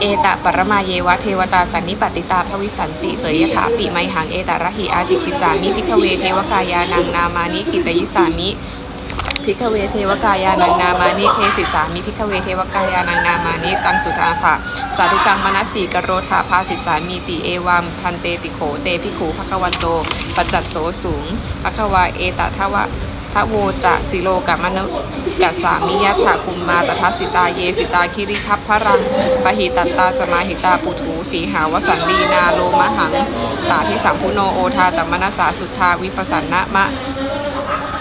เอตะปรมาเยวะเทวตาสันนิปติตาภวิสันติเสยยถาปิไมหังเอตระหิอาจิกิสามิพิกเวเทวกายานังนามานิกิตยิสามิพิกเวเทวกายานังนามานิเทสิสามิพิกเวเทวกายานังนามานิตังสุทาถะสาธุกังมนัสสีกโรธาภาสิสามีติเอวัมพันเตติโขเตพิขูภควันโตปัจจัตโสสูงภควาเอตทวะะโวจะสิโลกัมนุกัสสามิยะถาคุมมาตทัสสิตาเยสิตาคิริคัพพรังปหิตัตตาสมาหิตาปุถูสีหาวสันดีนาโลมะหัง สาธิสัมพุโนโอทาตมนัสสาสุทธาวิปัสสันนะมะ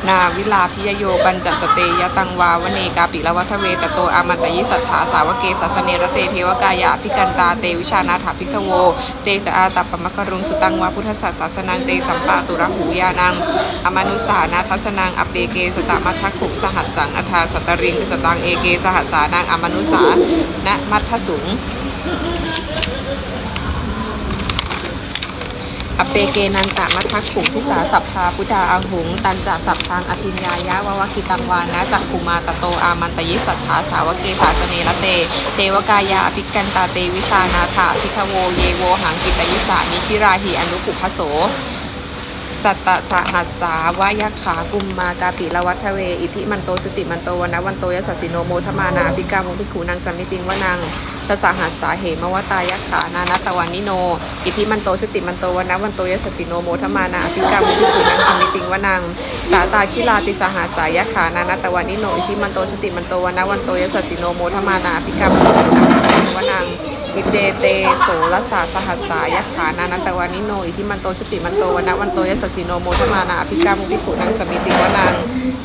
นาวิลาพิยโยปัญจสเตยตังวาวเนกาปิละวัฒเวตโตอามันตยิสัทธาสาวเกสัสเนรเตเทวกายาพิกันตาเตวิชานาถาพิกโว เตจะอาตัปปมะกรุงสุตังวาพุทธศาสสนังเตสัมปะตุระหูยานัง อมนุสานาทัสนังอเปเกสตมัทขุสหัสสังอัฏฐาสตริงสตังเอเกสหัสสานังอมนุสานะมัทสุง อเปเกนันตะมัทักขุงทุสาสัพพาพุทธาอาหุง ตันจาสัพทางอภิญญายะววคิตังวานะจักขุมาตโตอามันตยิสัทธาสาวกเกสาสเนระเต เทวกายาอภิกันตาเตวิชานาถาพิคโวเยโวหังกิตยิสามิทิราหีอนุปุพโส สัตตสหัสสาวายขากุมมากาปิละวัฒเว อิทิมันโตสติมันโตวนะวันโตยสสสิโนโมทมานาพิกามุพิขูนางสมิติงวานังสสหัสสาเหมวตายักขานานัตตวันนิโน อิทิมันโตสติมันโตวนะวันโตยสสสิโนโมทมานาพิกามุพิขูนางสมิติงวานังสาตาคิลาติสหัสสายักขานานัตตวันนิโน อิทิมันโตสติมันโตวนะวันโตยสสสิโนโมทมานาพิกามุพิขูนางสมิติงวนัง อิเจเตโสรสาสหัสสายขานานันตวานิโน อิทิมันโตชุติมันโตวนะวันโตยสสสิโนโมทมานาอภิกามุพิขุนังสมิติวนัง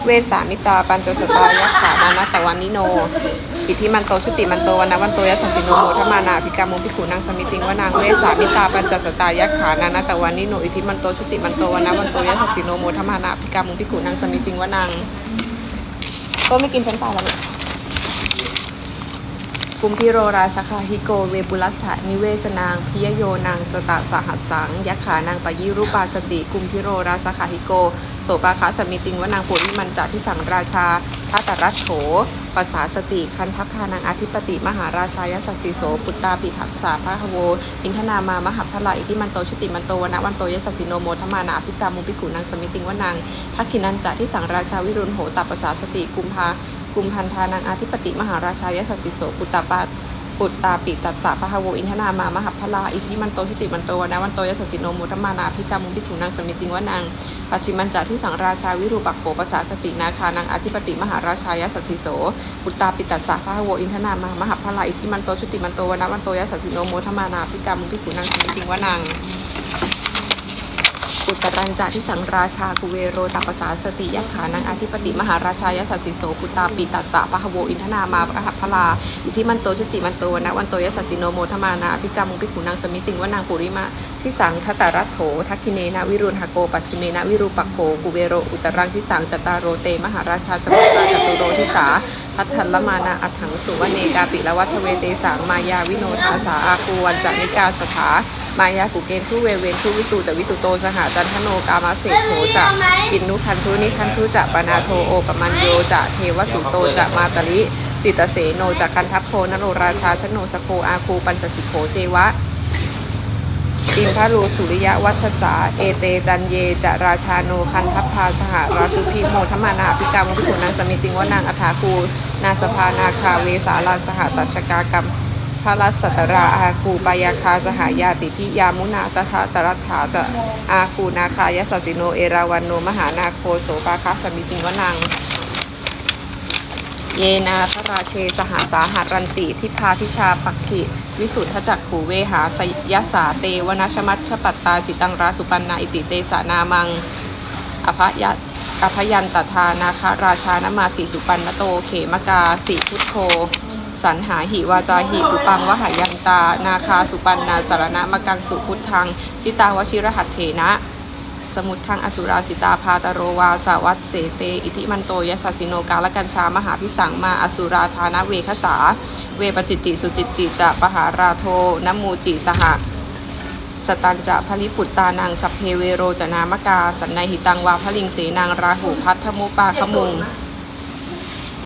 เวสามิตาปัญจสตายกขานานัตวานิโน อิทิมันโตชุติมันโตวนะวันโตยสสสิโนโมทมานาอภิกามุพิขุนังสมิติวนังเวสามิตาปัญจสตายกขานานัตวานิโน อิทิมันโตชุติมันโตวนะวันโตยสสสิโนโมทมานาอภิกามุพิขุนังสมิติวนังก็ไม่กินเฟรนช์ฟรายแล้ว กุมพิโรราชคาฮิโกเวปุลัสถานิเวสนางพิยโยนางสตะสหัสสังยักขานางปยิรูปาสติ กุมพิโรราชคาฮิโกโสปาคาสมิติงวนางปุริมันจาทิสังราชาทัตรัสโถภาษาสติ คันทัพพานางอธิปติ มหาราชายสัสสิโส ปุตตาปิทักษาพระหโว อินทนามามหัพทลาอิทิมันโตชุติมันโตวนะวันโตยสัสสิโนโมทมานาอภิกามุปิกุนางสมิติงวนางทักขินันจาทิสังราชาวิรุณโหตัปปสาสติกุมภา กุมพันธานางอาธิปติมหาราชายสัสสิโสปุตตาปาปุตตาปิตัสสะพะหโวอินทนามามหัพพลาอิทิมันโตชิติมันโตวนะวันโตยสัสสิโนมุตมานาพิกามุพิถุนางสมิติงวนังปัจจิมันจาที่สังราชาวิรูปักโขภาษาสตินาคานางอธิปติมหาราชายสัสสิโสปุตตาปิตัสสะพะหโวอินทนามามหัพพลาอิทิมันโตชิติมันโตวนะวันโตยสัสสิโนมุตมานาพิกามุพิถุนางสมิติงวนัง อุตรัญจาที่สังราชากุเวโรตัปสาสติยัขานังอธิปติมหาราชายสัสสิโสปุตตาปิตัสสะปะหโวอินทนามาปะหัพลาอิทิมันโตชุติมันโตวนะวันโตยสัสสิโนโมทมานาพิกามุพิขุนางสมิติงวนางปุริมาที่สังคตารัตโถทักคิเนนะวิรุณหโกปัจฉิเมนะวิรูปโขกุเวโรอุตรังที่สังจตารโรเตมหาราชาสมุตตาจตุโรทิสาทัตถัลมานาอัฏฐังสุวเนกาปิละวัฒเวเตสังมายาวิโนทาสาอาคูวันจานิกาสถา มายากุเกณทุเวเวนทุวิตูจะวิตุโตสหจันทโนกามาเศรษโถจะอินนุคันทุนิคันทุจะปนาโทโอปมันโยจะเทวสุโตจะมาตลิสิตเสโนจะคันทัพโพนโรราชาชโนสโคอาคูปัญจสิโขเจวะอินทรูสุริยวัชสาเอเตจันเยจะราชาโนคันทัพพาสหราชุพิโมทมานาภิกรรมพิขุนางสมิติงวนางอัฐาคูนาสภานาคาเวสาลานสหตัชกากรรม พระรัสตราอาคูปายาคาสหายาติพิยามุนาตถาตรัฐาจะอาคูนาคายสสิโนเอราวันโนมหานาโคโสปาคาสมิติงวนัง เยนาพระราเชสหาสาหัรันติทิพาทิชาปักขิวิสุทธจักขูเวหาสยสาเตวนชมัชชปัตตาจิตังราสุปันนาอิติเตสานามังอภยะอภยันตทานาคราชานมาสีสุปันนโตเขมกาสีพุทโธ สันหาหิวาจาหิปุปังวหายันตา นาคาสุปันนาสารณะมกังสุพุทธัง ชิตาวชิรหัตเถนะ สมุททังอสุราสิตาพาตโรวาสาวัตเสเต อิทิมันโตยสัสสิโนกาลกัญชามหาพิสังมาอสุราธานะเวคสา เวปจิตติสุจิตติจะปหาราโทนมูจิสหะสตันจะพลิปุตตานังสัพเพเวโรจนามกา สันนหิตังวาพลิงเสนางราหูพัทธมุปาขมุง